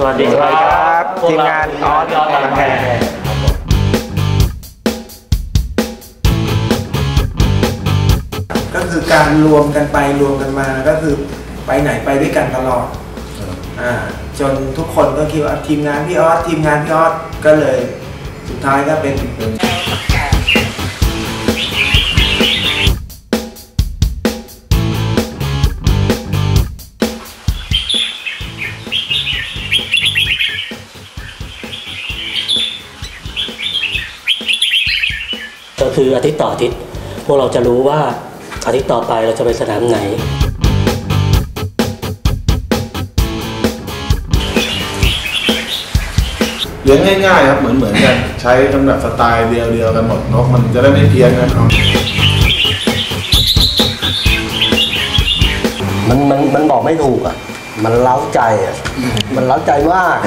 สวัสดีสวัสดีครับพวกทีมเรงานออสทีมงานบางแพก็คือการรวมกันไปรวมกันมาก็คือไปไหนไปด้วยกันตลอดอ่าจนทุกคนก็คิดว่าทีมงานพี่ออสทีมงานพี่ออสก็เลย สุดท้ายก็เป็น ก็คืออาทิตย์ต่ออาทิตย์พวกเราจะรู้ว่าอาทิตย์ต่อไปเราจะไปสนามไหน เลี้ยงง่ายๆครับเหมือนเหมือนกัน ใช้กันแบบสไตล์เดียวเดียวๆกันหมดนกมันจะได้ไม่เพี้ยนนะครับมันมันมันบอกไม่ถูกอะ มันเล้าใจอะ มันเล้าใจมาก